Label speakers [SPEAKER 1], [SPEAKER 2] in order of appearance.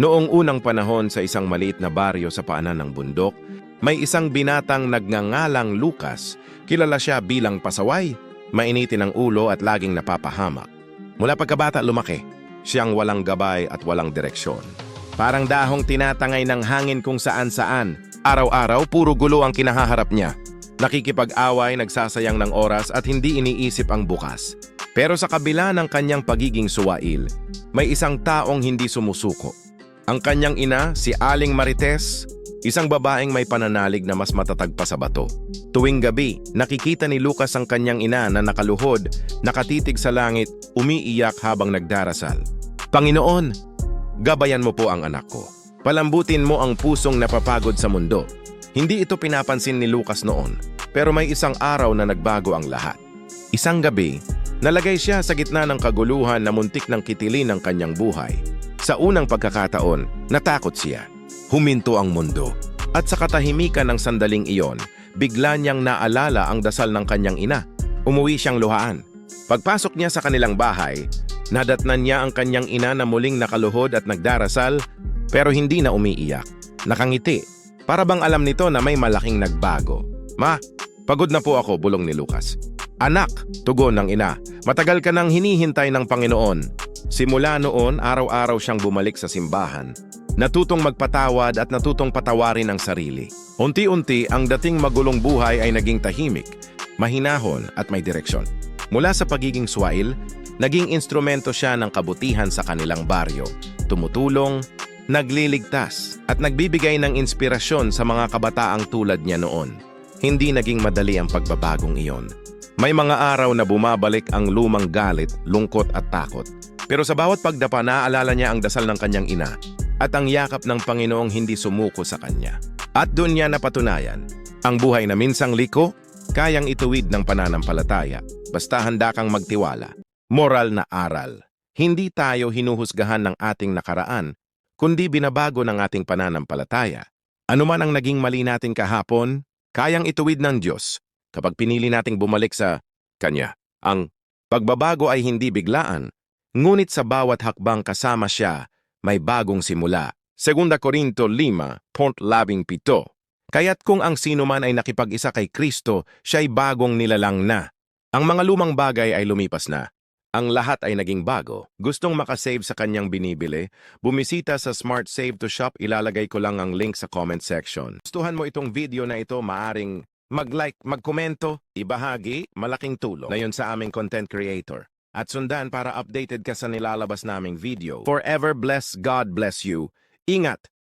[SPEAKER 1] Noong unang panahon sa isang maliit na baryo sa paanan ng bundok, may isang binatang nagngangalang Lucas. Kilala siya bilang pasaway, mainitin ang ulo at laging napapahamak. Mula pagkabata lumaki, siyang walang gabay at walang direksyon. Parang dahong tinatangay ng hangin kung saan-saan. Araw-araw, puro gulo ang kinahaharap niya. Nakikipag-away, nagsasayang ng oras at hindi iniisip ang bukas. Pero sa kabila ng kanyang pagiging suwail, may isang taong hindi sumusuko. Ang kanyang ina, si Aling Marites, isang babaeng may pananalig na mas matatag pa sa bato. Tuwing gabi, nakikita ni Lucas ang kanyang ina na nakaluhod, nakatitig sa langit, umiiyak habang nagdarasal. Panginoon, gabayan mo po ang anak ko. Palambutin mo ang pusong napapagod sa mundo. Hindi ito pinapansin ni Lucas noon, pero may isang araw na nagbago ang lahat. Isang gabi, nalagay siya sa gitna ng kaguluhan na muntik ng kitilin ng kanyang buhay. Sa unang pagkakataon, natakot siya. Huminto ang mundo. At sa katahimikan ng sandaling iyon, bigla niyang naalala ang dasal ng kanyang ina. Umuwi siyang luhaan. Pagpasok niya sa kanilang bahay, nadatnan niya ang kanyang ina na muling nakaluhod at nagdarasal, pero hindi na umiiyak. Nakangiti. Para bang alam nito na may malaking nagbago. Ma, pagod na po ako, bulong ni Lucas. Anak, tugon ng ina, matagal ka nang hinihintay ng Panginoon. Simula noon, araw-araw siyang bumalik sa simbahan. Natutong magpatawad at natutong patawarin ang sarili. Unti-unti, ang dating magulong buhay ay naging tahimik, mahinahon at may direksyon. Mula sa pagiging swail, naging instrumento siya ng kabutihan sa kanilang baryo. Tumutulong, nagliligtas, at nagbibigay ng inspirasyon sa mga kabataang tulad niya noon. Hindi naging madali ang pagbabagong iyon. May mga araw na bumabalik ang lumang galit, lungkot at takot. Pero sa bawat pagdapa, naaalala niya ang dasal ng kanyang ina at ang yakap ng Panginoong hindi sumuko sa kanya. At doon niya napatunayan, ang buhay na minsang liko, kayang ituwid ng pananampalataya, basta handa kang magtiwala. Moral na aral. Hindi tayo hinuhusgahan ng ating nakaraan, kundi binabago ng ating pananampalataya. Ano man ang naging mali natin kahapon, kayang ituwid ng Diyos kapag pinili nating bumalik sa Kanya. Ang pagbabago ay hindi biglaan, ngunit sa bawat hakbang kasama siya, may bagong simula. 2 Korinto 5.17 Kaya't kung ang sino man ay nakipag-isa kay Kristo, siya'y bagong nilalang na. Ang mga lumang bagay ay lumipas na. Ang lahat ay naging bago. Gustong makasave sa kanyang binibili? Bumisita sa Smart Save to Shop, ilalagay ko lang ang link sa comment section. Gustuhan mo itong video na ito, maaring mag-like, magkomento, ibahagi, malaking tulong na sa aming content creator. At sundan para updated ka sa nilalabas naming video. Forever bless God bless you. Ingat!